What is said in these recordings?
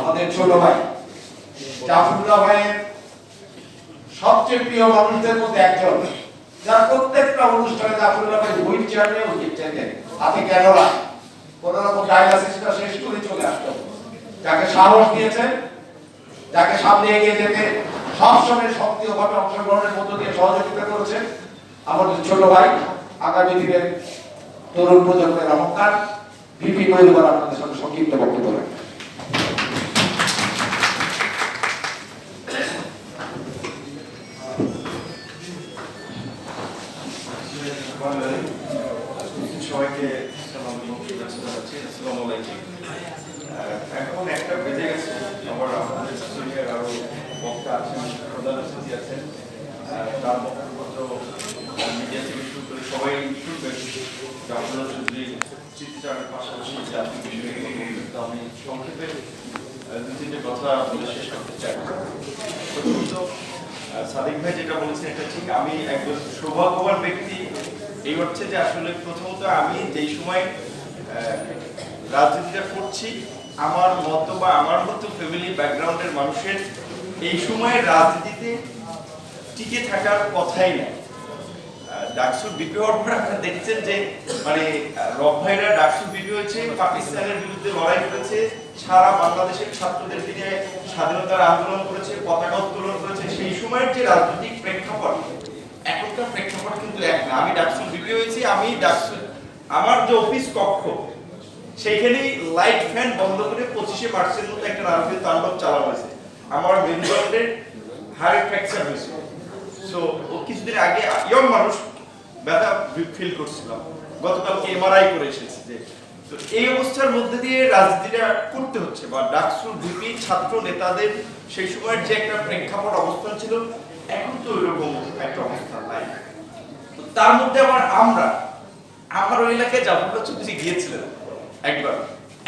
আমাদের ছোট ভাই, জাফরুল্লাহ ভাইয়ের সবচেয়ে প্রিয় মানুষদের মধ্যে একজন। যার প্রত্যেকটা অনুষ্ঠানে জাফরুল্লাহ ভাই হুইল চেয়ার নিয়ে উচিত চেতেন হাতে ক্যানোলা কোন রকম ডায়ালাসিসটা শেষ করে চলে আসতো যাকে সাহস দিয়েছেন যাকে সামনে এগিয়ে যেতে সবসময় সক্রিয়ভাবে অংশগ্রহণের মধ্য দিয়ে সহযোগিতা করেছে আমাদের ছোট ভাই, আগামী দিনের তরুণ প্রজন্মের অহংকার বিপি মহিলা আপনাদের সাথে সংক্ষিপ্ত বক্তব্য শুভেচ্ছা আসসালামু আলাইকুম এখন একটা বেজে গেছে আমার আমাদের সিনিয়র আরও বক্তা আছেন প্রধান অতিথি আছেন তার বক্তব্য মিডিয়া থেকে শুরু করে সবাই শুনবেন জাফর চৌধুরী চিত্রচারের পাশাপাশি জাতীয় বিষয়ে আমি সংক্ষেপে দু তিনটে কথা বলে শেষ করতে চাই সাদিক ভাই যেটা বলেছেন, এটা ঠিক। আমি একজন সৌভাগ্যবান ব্যক্তি। এই হচ্ছে যে আসলে প্রথমত আমি যেই সময় রাজনীতিটা করছি, আমার মতো বা আমার মতো ফ্যামিলি ব্যাকগ্রাউন্ডের মানুষের এই সময়ে রাজনীতিতে টিকে থাকার কথাই নাই। ডাকসুর হওয়ার পর আপনারা দেখছেন যে মানে রব ভাইরা ডাকসুর বিপি হয়েছে, পাকিস্তানের বিরুদ্ধে লড়াই করেছে, সারা বাংলাদেশের ছাত্রদের দিনে স্বাধীনতার আন্দোলন করেছে, পতাকা উত্তোলন করেছে, সেই সময়ের যে রাজনৈতিক প্রেক্ষাপট, এখনকার প্রেক্ষাপট কিন্তু এক না। আমি ডাকসুর বিপি হয়েছি, আমি ডাকসুর আমার যে অফিস কক্ষ সেইখানেই লাইট ফ্যান বন্ধ করে পঁচিশে মার্চের মতো একটা রাজনীতি তাণ্ডব চালানো হয়েছে। আমার মেরুদণ্ডের হাড়ে ফ্র্যাকচার হয়েছে। সো ও কিছুদিন আগে ইয়ং মানুষ ব্যথা ফিল করছিলাম। গতকালকে এমআরআই করে এসেছি যে, তো এই অবস্থার মধ্যে দিয়ে রাজনীতিটা করতে হচ্ছে বা ডাকসুর ভিপি ছাত্র, নেতাদের সেই সময়ের যে একটা প্রেক্ষাপট অবস্থান ছিল, এখন তো ওইরকম একটা অবস্থান নাই। তার মধ্যে আবার আমরা, আমার ওই এলাকায় জাফরুল্লাহ চৌধুরী গিয়েছিলেন। একবার,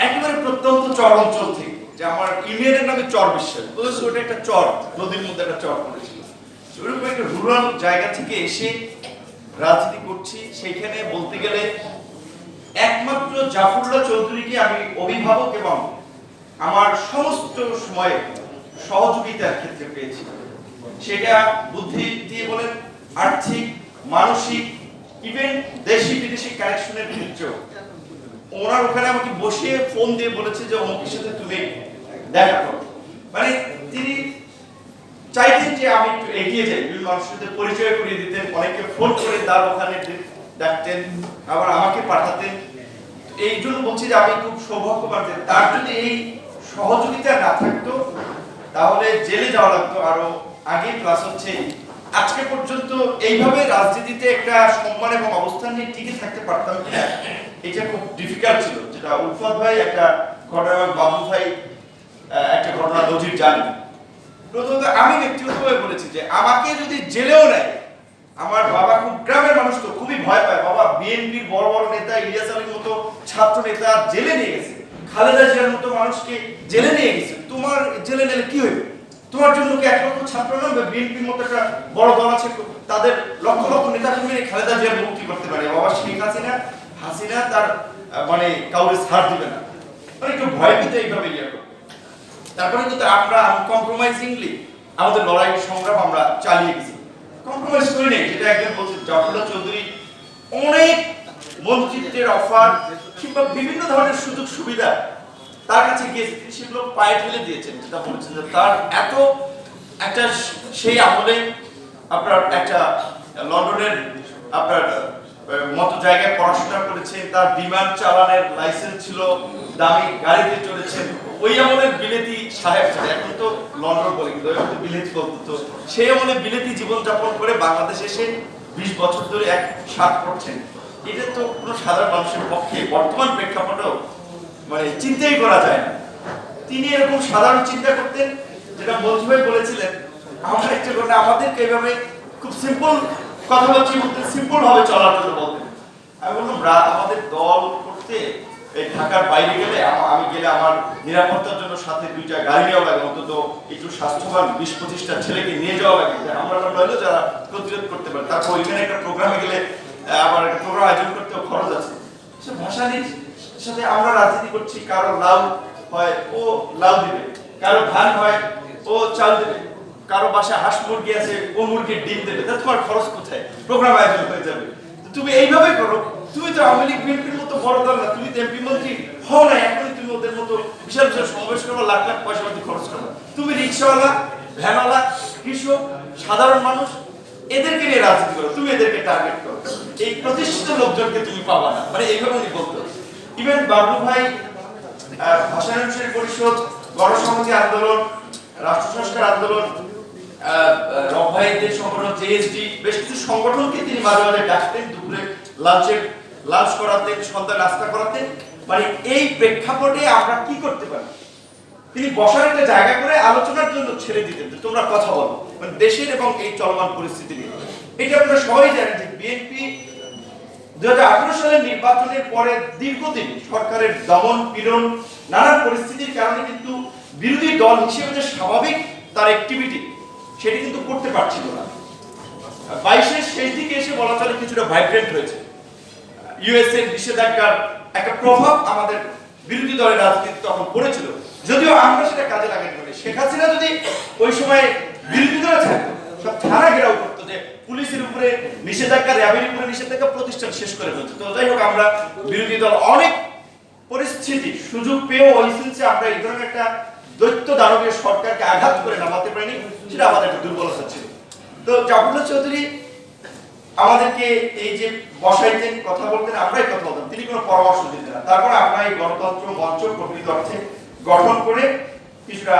একেবারে প্রত্যন্ত চর অঞ্চল থেকে, যে আমার ইউনিয়নের নামে চর বিশ্বাস বুঝেছ ওটা একটা চর, নদীর মধ্যে একটা চর পড়েছিল। তো ওরকম একটা রুরাল জায়গা থেকে এসে রাজনীতি করছি সেইখানে বলতে গেলে একমাত্র জাফরুল্লাহ চৌধুরীকে আমি অভিভাবক এবং আমার সমস্ত সময়ে সহযোগিতার ক্ষেত্রে পেয়েছি। সেটা বুদ্ধি দিয়ে বলেন, আর্থিক, মানসিক ইভেন দেশি বিদেশি কানেকশনের ক্ষেত্রেও। ওনার ওখানে আমাকে বসিয়ে ফোন দিয়ে বলেছে যে অমুকের সাথে তুমি দেখা করো। মানে তিনি চাইতেন যে আমি একটু এগিয়ে যাই। বিভিন্ন মানুষের পরিচয় করিয়ে দিতেন অনেকে ফোন করে তার ওখানে ডাকতেন, আবার আমাকে পাঠাতেন। এই জন্য বলছি যে আমি খুব সৌভাগ্যবান তার যদি এই সহযোগিতা না থাকতো, তাহলে জেলে যাওয়া লাগতো আরও আগে। প্লাস হচ্ছে আজকে পর্যন্ত এইভাবে রাজনীতিতে একটা সম্মান এবং অবস্থান নিয়ে টিকে থাকতে পারতাম এটা খুব ডিফিকাল্ট ছিল। যেটা উলফত ভাই একটা ঘটনা এবং বাবু ভাই একটা ঘটনা নজির জানেন। প্রথমত আমি ব্যক্তিগতভাবে বলেছি যে আমাকে যদি জেলেও নেয়, আমার বাবা খুব গ্রামের মানুষ তো, খুবই ভয় পায়। বাবা বিএনপির বড় বড় নেতা, ইলিয়াস আলীর মতো ছাত্র নেতা জেলে নিয়ে গেছে। খালেদা জিয়ার মতো মানুষকে জেলে নিয়ে গেছে। তোমার জেলে নিলে কি হইবে? তোমার জন্য কি এক লক্ষ ছাত্র নামবে বিএনপির মতো একটা বড় দল আছে? তাদের লক্ষ লক্ষ নেতা কর্মী খালেদা জিয়ার মুক্তি করতে পারে। বাবা শেখ হাসিনা হাসিনা তার মানে কাউরে ছাড় দিবে না। মানে একটু ভয় পেতে এইভাবে ইয়ে করবে। তারপরে কিন্তু আমরা কম্প্রোমাইজিংলি আমাদের লড়াই সংগ্রাম আমরা চালিয়ে গেছি। কম্প্রোমাইজ করি নেই, যেটা একজন বলছে, জাফরুল্লাহ চৌধুরী অনেক মন্ত্রিত্বের অফার কিংবা বিভিন্ন ধরনের সুযোগ সুবিধা তার কাছে গিয়েছে। তিনি সেগুলো পায়ে ঠেলে দিয়েছেন, যেটা বলেছেন যে তার এত একটা সেই আমলে আপনার একটা লন্ডনের আপনার মতো জায়গায় পড়াশোনা করেছে তার বিমান চালানের লাইসেন্স ছিল, দামি গাড়িতে চলেছেন ওই আমলের বিলেতি সাহেব ছিল এখন তো লন্ডন বলে কিন্তু, ওই আমলে বিলেতি বলতো তো, সেই আমলে বিলেতি জীবনযাপন করে বাংলাদেশে এসে বিশ বছর ধরে এক সাত করছেন। এটা তো কোনো সাধারণ মানুষের পক্ষে, বর্তমান প্রেক্ষাপটেও মানে চিন্তাই করা যায় না। তিনি এরকম সাধারণ চিন্তা করতেন, যেটা মঞ্জু বলেছিলেন, আমরা একটা করে আমাদেরকে এভাবে খুব সিম্পল কথাবার্তা বলতে সিম্পল ভাবে চলার জন্য বলতেন আমি বললাম, "রা- আমাদের দল করতে, এই ঢাকার বাইরে গেলে আমি গেলে আমার নিরাপত্তার জন্য সাথে দুইটা গাড়ি নেওয়া লাগে অন্তত একটু স্বাস্থ্যবান বিশ পঁচিশটা ছেলেকে নিয়ে যাওয়া লাগে আমরা নইলে যারা প্রতিরোধ করতে পারে। তারপর ওইখানে একটা প্রোগ্রামে গেলে আবার একটা প্রোগ্রাম আয়োজন করতেও খরচ আছে। সে ভাষানির সাথে আমরা রাজনীতি করছি, কারও লাউ হয়, ও লাউ দিবে, কারও ধান হয়, ও চাল দেবে। কারও বাসায় হাঁস মুরগি আছে ও মুরগির ডিম দেবে, তা তোমার খরচ কোথায়? প্রোগ্রাম আয়োজন হয়ে যাবে। তুমি এইভাবে করো, তুমি তো আওয়ামী লীগ, বিএনপির মতো বড় দল না, তুমি তো এমপি মন্ত্রী হও না, এখনই তুমি ওদের মতো বিশাল বিশাল সমাবেশ করব লাখ লাখ পয়সা পাতি খরচ করব তুমি রিক্সাওয়ালা, ভ্যানওয়ালা, কৃষক, সাধারণ মানুষ, এদেরকে নিয়ে রাজনীতি করো, তুমি এদেরকে টার্গেট করো। এই প্রতিষ্ঠিত লোকজনকে তুমি পাবা না মানে এইভাবে উনি বলতো। ইভেন বাবলু ভাই ভাষা পরিষদ, গণসংহতি আন্দোলন রাষ্ট্র সংস্কার আন্দোলন ভাইদের সংগঠন জেএসডি বেশ কিছু সংগঠনকে তিনি মাঝে মাঝে ডাকতেন, দুপুরে লাঞ্চের লাঞ্চ করাতেন সন্ধ্যা নাস্তা করাতেন। মানে এই প্রেক্ষাপটে আমরা কি করতে পারি? তিনি বসার একটা জায়গা করে আলোচনার জন্য ছেড়ে দিতেন। তোমরা কথা বলো। মানে দেশের এবং এই চলমান পরিস্থিতি নিয়ে। এটা আপনারা সবাই জানেন যে বিএনপি দু হাজার আঠারো সালের নির্বাচনের পরে দীর্ঘদিন সরকারের দমন পীড়ন, নানান পরিস্থিতির কারণে কিন্তু বিরোধী দল হিসেবে যে স্বাভাবিক তার অ্যাক্টিভিটি সেটি কিন্তু করতে পারছিল না। বাইশের শেষ দিকে এসে বলা চলে কিছুটা ভাইব্রেন্ট হয়েছে। ইউএসএ নিষেধাজ্ঞার একটা প্রভাব আমাদের বিরোধী দলের রাজনীতি তখন পড়েছিল। যদিও আমরা সেটা কাজে লাগাতে পারি শেখ হাসিনা যদি ওই সময় বিরোধী দলে থাকতো সব থানা ঘেরাও করতো যে পুলিশের উপরে নিষেধাজ্ঞা, র্যাবের উপরে নিষেধাজ্ঞা প্রতিষ্ঠান শেষ করে ফেলছে তো যাই হোক, আমরা বিরোধী দল অনেক পরিস্থিতি, সুযোগ পেয়েও ওই আমরা এই ধরনের একটা দৈত্য দানবীয় সরকারকে আঘাত করে নামাতে পারিনি, সেটা আমাদের একটা দুর্বলতা ছিল। তো জাফরুল্লাহ চৌধুরী আমাদেরকে এই যে বসাইতেন, কথা বলতেন, আমরাই কথা বলতাম। তিনি কোনো পরামর্শ দিতেন না। তারপর আমরা এই গণতন্ত্র, মঞ্চ, প্রকৃত অর্থে গঠন করে কিছুটা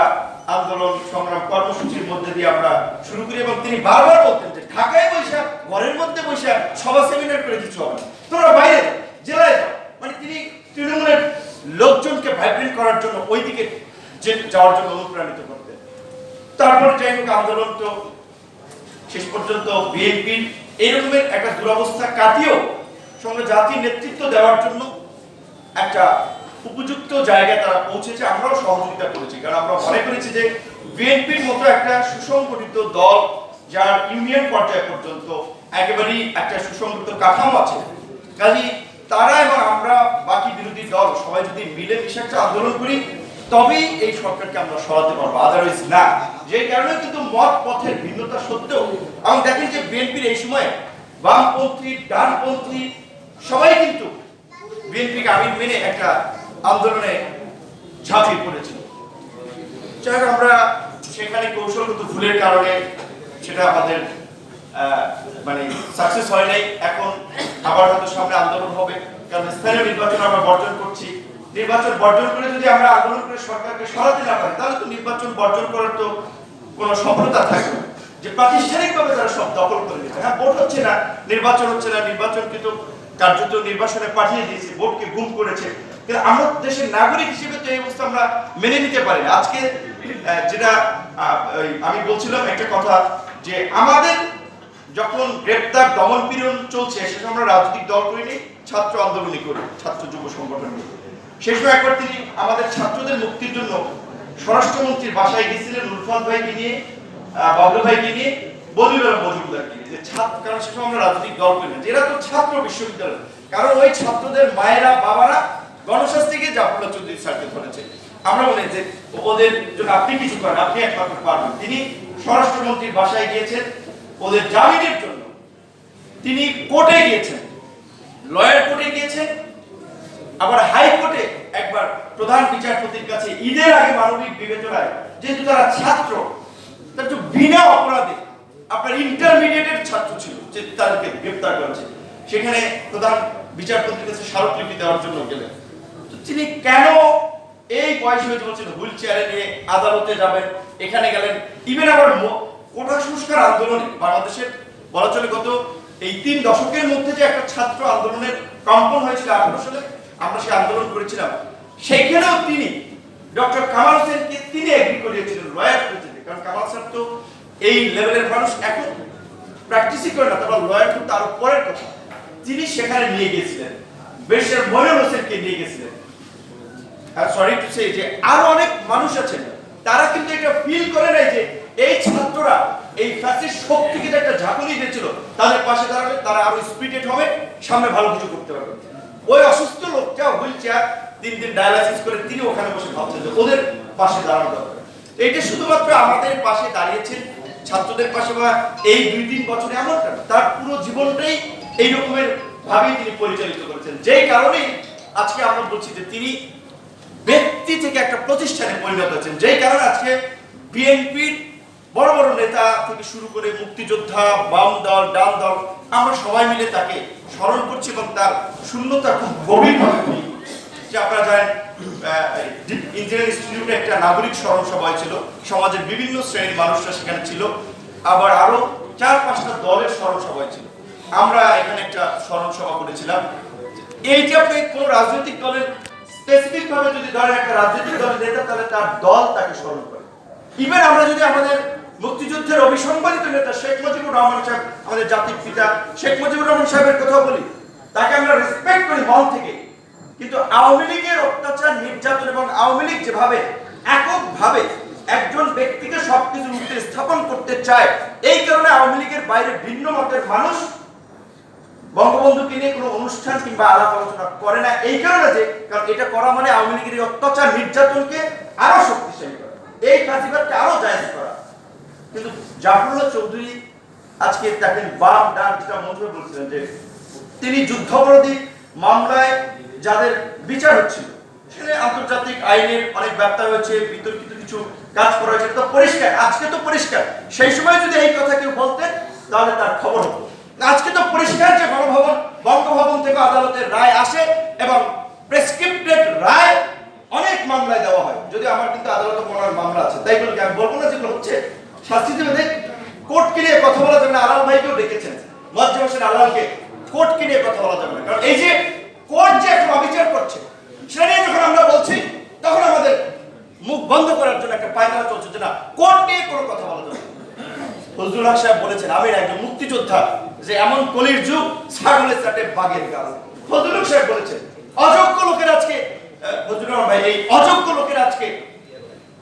আন্দোলন, সংগ্রাম, কর্মসূচির মধ্যে দিয়ে আমরা শুরু করি এবং তিনি বারবার বলতেন যে ঢাকায় বৈশা ঘরের মধ্যে বৈশা সভা সেমিনার করে কিছু হবে তোমরা বাইরে জেলায় মানে তিনি তৃণমূলের লোকজনকে ভাইব্রেট করার জন্য ওইদিকে যাওয়ার জন্য অনুপ্রাণিত করতেন তারপরে যাই হোক, আন্দোলন তো শেষ পর্যন্ত বিএনপির এরকমের একটা দুরবস্থা কাটিয়েও সঙ্গে জাতির নেতৃত্ব দেওয়ার জন্য একটা উপযুক্ত জায়গায় তারা পৌঁছেছে। আমরাও সহযোগিতা করেছি, কারণ আমরা মনে করেছি যে বিএনপির মতো একটা সুসংগঠিত দল যার ইউনিয়ন পর্যায় পর্যন্ত একেবারেই একটা সুসংগঠিত কাঠামো আছে। কাজী তারা এবং আমরা বাকি বিরোধী দল সবাই যদি মিলে মিশে একটা আন্দোলন করি তবেই এই সরকারকে আমরা সরাতে পারব আদারওয়াইজ না। যে কারণে কিন্তু মত পথের ভিন্নতা সত্ত্বেও আমি দেখেন যে বিএনপির এই সময় বামপন্থী, ডানপন্থী, সবাই কিন্তু বিএনপিকে আমির মেনে একটা আন্দোলনে ঝাঁপিয়ে পড়েছিল যাই আমরা সেখানে কৌশলগত ভুলের কারণে সেটা আমাদের মানে সাকসেস হয় নাই। এখন আবার হয়তো সামনে আন্দোলন হবে, কারণ স্থানীয় নির্বাচন আমরা বর্জন করছি। নির্বাচন বর্জন করে যদি আমরা আন্দোলন করে সরকারকে সরাতে না পারি, তাহলে তো নির্বাচন বর্জন করার তো কোনো সফলতা থাকবে যে প্রাতিষ্ঠানিকভাবে তারা সব দখল করে নিতে হ্যাঁ ভোট হচ্ছে না, নির্বাচন হচ্ছে না নির্বাচন কিন্তু কার্যত নির্বাচনে পাঠিয়ে দিয়েছে, ভোটকে গুম করেছে। কিন্তু আমরা দেশের নাগরিক হিসেবে তো এই অবস্থা আমরা মেনে নিতে পারি না। আজকে যেটা আমি বলছিলাম একটা কথা যে আমাদের যখন গ্রেপ্তার দমন পীড়ন চলছে, সে সময় আমরা রাজনৈতিক দল করিনি, ছাত্র আন্দোলনই করি, ছাত্র যুব সংগঠন করি। সেই সময় একবার তিনি আমাদের ছাত্রদের মুক্তির জন্য স্বরাষ্ট্রমন্ত্রীর বাসায় গিয়েছিলেন উরফান ভাইকে নিয়ে বাবলু ভাইকে নিয়ে বদিউল্লাহ মজুমদারকে নিয়ে যে ছাত্র, কারণ সে সময় আমরা রাজনৈতিক দল করি না। এরা তো ছাত্র বিশ্ববিদ্যালয়। কারণ ওই ছাত্রদের মায়েরা, বাবারা গণশাস্ত্রীকে জাফরুল্লাহ চৌধুরী স্যারকে ধরেছে আমরা মনে যে ওদের জন্য আপনি কিছু করেন, আপনি একমাত্র পারবেন তিনি স্বরাষ্ট্রমন্ত্রীর বাসায় গিয়েছেন। ওদের জামিনের জন্য তিনি কোর্টে গিয়েছেন। লয়ার কোর্টে গিয়েছেন। আবার হাইকোর্টে একবার প্রধান বিচারপতির কাছে ঈদের আগে মানবিক বিবেচনায়, যেহেতু তারা ছাত্র, তার তো বিনা অপরাধে আপনার ইন্টারমিডিয়েটের ছাত্র ছিল, যে তাদেরকে গ্রেপ্তার করেছে সেখানে প্রধান বিচারপতির কাছে স্মারকলিপি দেওয়ার জন্য গেলেন। তো তিনি কেন এই বয়সে হয়ে বলছেন, হুইল চেয়ারে নিয়ে আদালতে যাবেন, এখানে গেলেন? ইভেন আবার কোটা সংস্কার আন্দোলনে, বাংলাদেশের বলা চলে গত এই তিন দশকের মধ্যে যে একটা ছাত্র আন্দোলনের কম্পন হয়েছিল আঠারো সালে আমরা সেই আন্দোলন করেছিলাম। সেইখানেও তিনি ডক্টর কামাল হোসেনকে তিনি এগ্রি করিয়েছিলেন লয়ার করেছিলেন কারণ কামাল স্যার তো এই লেভেলের মানুষ, এখন প্র্যাকটিসই করে না, তারপর লয়ার কিন্তু আরও পরের কথা। তিনি সেখানে নিয়ে গিয়েছিলেন। বেশের মনির হোসেনকে নিয়ে গেছিলেন সরি টু সে যে আরও অনেক মানুষ আছেন। তারা কিন্তু এটা ফিল করে নাই যে এই ছাত্ররা, এই ফ্যাসিস্ট শক্তিকে যে একটা ঝাঁকুনি দিয়েছিল, তাদের পাশে দাঁড়ালে তারা আরও স্পিরিটেড হবে, সামনে ভালো কিছু করতে পারবে। ওই অসুস্থ লোকটা হুইল চেয়ার তিন দিন ডায়ালাইসিস করে তিনি ওখানে বসে ভাবছেন যে ওদের পাশে দাঁড়ানো দরকার। এইটা শুধুমাত্র আমাদের পাশে দাঁড়িয়েছেন ছাত্রদের পাশে বা এই দুই তিন বছরে এমনটা তার পুরো জীবনটাই এই রকমের ভাবেই তিনি পরিচালিত করেছেন। যেই কারণে আজকে আমরা বলছি যে তিনি ব্যক্তি থেকে একটা প্রতিষ্ঠানে পরিণত হয়েছেন। যেই কারণে আজকে বিএনপির বড় বড় নেতা থেকে শুরু করে মুক্তিযোদ্ধা, বাম দল, ডান দল আমরা সবাই মিলে তাকে স্মরণ করছি এবং তার শূন্যতা খুব গভীরভাবে করি। যে আপনারা জানেন ইঞ্জিনিয়ারিং ইনস্টিটিউটে একটা নাগরিক স্মরণ সভা ছিল। সমাজের বিভিন্ন শ্রেণির মানুষরা সেখানে ছিল। আবার আরও চার পাঁচটা দলের স্মরণ সভা ছিল। আমরা এখানে একটা স্মরণ সভা করেছিলাম। এই যে আপনি কোন রাজনৈতিক দলের স্পেসিফিক ভাবে যদি ধরেন একটা রাজনৈতিক দলের নেতা, তাহলে তার দল তাকে স্মরণ করে। ইভেন আমরা যদি আমাদের মুক্তিযুদ্ধের অবিসংবাদিত নেতা শেখ মুজিবুর রহমান সাহেব, আমাদের জাতির পিতা শেখ মুজিবুর রহমান সাহেবের কথা বলি। তাকে আমরা রেসপেক্ট করি মন থেকে। কিন্তু আওয়ামী লীগের অত্যাচার, নির্যাতন এবং আওয়ামী লীগ যেভাবে এককভাবে একজন ব্যক্তিকে সবকিছুর উঠে স্থাপন করতে চায়, এই কারণে আওয়ামী লীগের বাইরে ভিন্ন মতের মানুষ বঙ্গবন্ধুকে নিয়ে কোনো অনুষ্ঠান কিংবা আলাপ আলোচনা করে না। এই কারণে যে, কারণ এটা করা মানে আওয়ামী লীগের অত্যাচার, নির্যাতনকে আরও শক্তিশালী করা। এই ফাঁসিবাদকে আরও জায়েজ করা। কিন্তু জাফরুল্লাহ চৌধুরী আজকে দেখেন বাম ডান যেটা মন্ত্রী বলছিলেন যে তিনি যুদ্ধাপরাধী মামলায় যাদের বিচার হচ্ছিল, সেখানে আন্তর্জাতিক আইনের অনেক ব্যর্থ হয়েছে বিতর্কিত কিছু কাজ করা হয়েছে তো পরিষ্কার, আজকে তো পরিষ্কার। সেই সময় যদি এই কথা কেউ বলতেন, তাহলে তার খবর হতো। আজকে তো পরিষ্কার যে গণভবন, বঙ্গভবন থেকে আদালতের রায় আসে এবং প্রেসক্রিপ্টেড রায় অনেক মামলায় দেওয়া হয়। যদি আমার কিন্তু আদালতে মনার মামলা আছে, তাই বলে আমি বলব না যেগুলো হচ্ছে শাস্তি দেবে কোর্টকে নিয়ে কথা বলা যাবে আলাল ভাইকেও ডেকেছেন। মজ্জা হোসেন আলালকে কোর্টকে নিয়ে কথা বলা যাবে না। কারণ এই যে কোর্ট যে এখন অবিচার করছে, সেটা নিয়ে যখন আমরা বলছি, তখন আমাদের মুখ বন্ধ করার জন্য একটা পায়তারা চলছে যে না, কোর্ট নিয়ে কোনো কথা বলা যাবে ফজলুল হক সাহেব বলেছেন আমি একজন মুক্তিযোদ্ধা, যে এমন কলির যুগ, ছাগলের চাটে বাঘের গাল ফজলুল হক সাহেব বলেছেন, অযোগ্য লোকের আজকে রহমান ভাই, এই অযোগ্য লোকের আজকে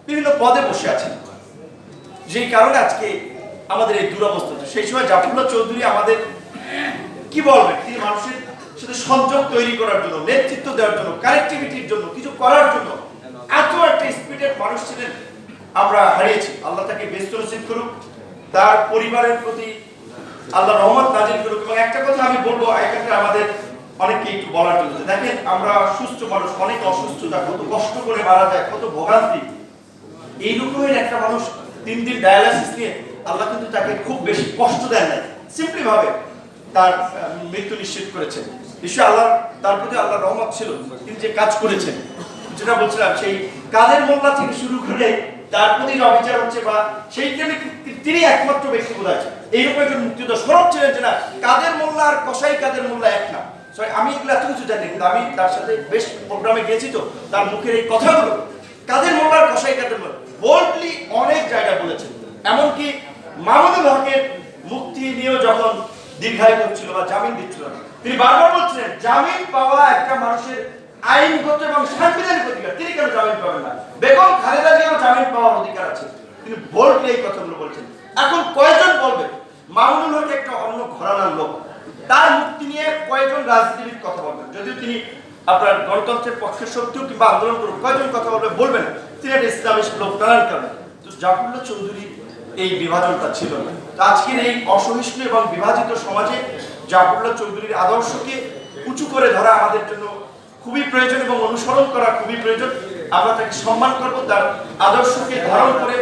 বিভিন্ন পদে বসে আছেন। যেই কারণে আজকে আমাদের এই দুরবস্থা। সেই সময় জাফরুল্লাহ চৌধুরী আমাদের কি বলবেন? তিনি মানুষের সাথে সংযোগ তৈরি করার জন্য, নেতৃত্ব দেওয়ার জন্য কানেক্টিভিটির জন্য, কিছু করার জন্য এত একটা স্পিডের মানুষ ছিলেন আমরা হারিয়েছি। আল্লাহ তাকে ব্যস্ত নসিব করুক, তার পরিবারের প্রতি আল্লাহ রহমত নাজিল করুক। এবং একটা কথা আমি বলব এক্ষেত্রে আমাদের অনেককে একটু বলার জন্য। দেখেন, আমরা সুস্থ মানুষ, অনেক অসুস্থতা, কত কষ্ট করে মারা যায়, কত ভোগান্তি। এই রকমের একটা মানুষ তিন দিন ডায়ালাইসিস নিয়ে আল্লাহ কিন্তু তাকে খুব বেশি কষ্ট দেন নাই। সিম্পলি ভাবে তার মৃত্যু নিশ্চিত করেছেন। নিশ্চয় আল্লাহ, তার প্রতি আল্লাহ রহমত ছিল। তিনি যে কাজ করেছেন, যেটা বলছিলাম, সেই কাদের মোল্লা থেকে শুরু করে তার প্রতি অবিচার হচ্ছে বা সেই জন্য তিনি একমাত্র ব্যক্তি বোধ হয় এইরকম একজন মুক্তিযোদ্ধা সরব ছিলেন যে না কাদের মোল্লা আর কসাই কাদের মোল্লা এক না। সরি আমি এগুলো এত কিছু জানি, কিন্তু আমি তার সাথে বেশ প্রোগ্রামে গেছি তো, তার মুখের এই কথাগুলো। কাদের মোল্লা আর কসাই কাদের মোল্লা। বোল্ডলি অনেক জায়গায় বলেছেন। এমনকি মামুনুল হকের মুক্তি নিয়েও যখন দীর্ঘায়িত হচ্ছিল বা জামিন দিচ্ছিল না, তিনি বারবার বলছিলেন জামিন পাওয়া একটা মানুষের আইনগত এবং সাংবিধানিক অধিকার। তিনি কেন জামিন পাবেন না? বেগম খালেদা জিয়াও জামিন পাওয়ার অধিকার আছে। তিনি বোল্ডলি এই কথাগুলো বলছেন। এখন কয়জন বলবেন মামুনুল হক একটা অন্য ঘরানার লোক। তার মুক্তি নিয়ে কয়েকজন রাজনীতিবিদ কথা বলবেন। যদিও তিনি আপনার গণতন্ত্রের পক্ষে সত্যিও কিংবা আন্দোলন করুন কয়জন কথা বলবে বলবেন তিনি একটা ইসলামিস্ট লোক তার কারণে। তো জাফরুল্লাহ চৌধুরী এই বিভাজনটা ছিল না। আজকের এই অসহিষ্ণু এবং বিভাজিত সমাজে জাফরুল্লাহ চৌধুরীর আদর্শকে উঁচু করে ধরা আমাদের জন্য খুবই প্রয়োজন এবং অনুসরণ করা খুবই প্রয়োজন। আমরা তাকে সম্মান করব, তার আদর্শকে ধারণ করে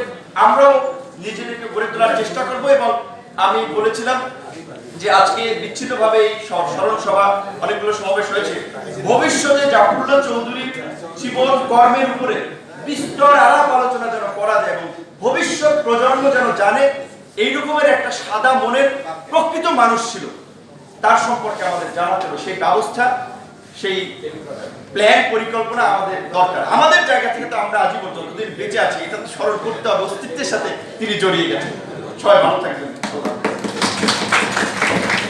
আমরাও নিজেদেরকে গড়ে তোলার চেষ্টা করব এবং আমি বলেছিলাম যে আজকে বিচ্ছিন্নভাবে এই স্মরণ সভা অনেকগুলো সমাবেশ হয়েছে। ভবিষ্যতে জাফরুল্লাহ চৌধুরীর জীবন, কর্মের উপরে বিস্তর আলাপ আলোচনা যেন করা যায় এবং ভবিষ্যৎ প্রজন্ম যেন জানে এই রকমের একটা সাদা মনের প্রকৃত মানুষ ছিল। তার সম্পর্কে আমাদের জানাতে হবে। সেই ব্যবস্থা, সেই প্ল্যান পরিকল্পনা আমাদের দরকার। আমাদের জায়গা থেকে তো আমরা আজীবন যতদিন বেঁচে আছি, এটা তো স্মরণ করতে হবে। অস্তিত্বের সাথে তিনি জড়িয়ে গেছেন। সবাই ভালো থাকবেন।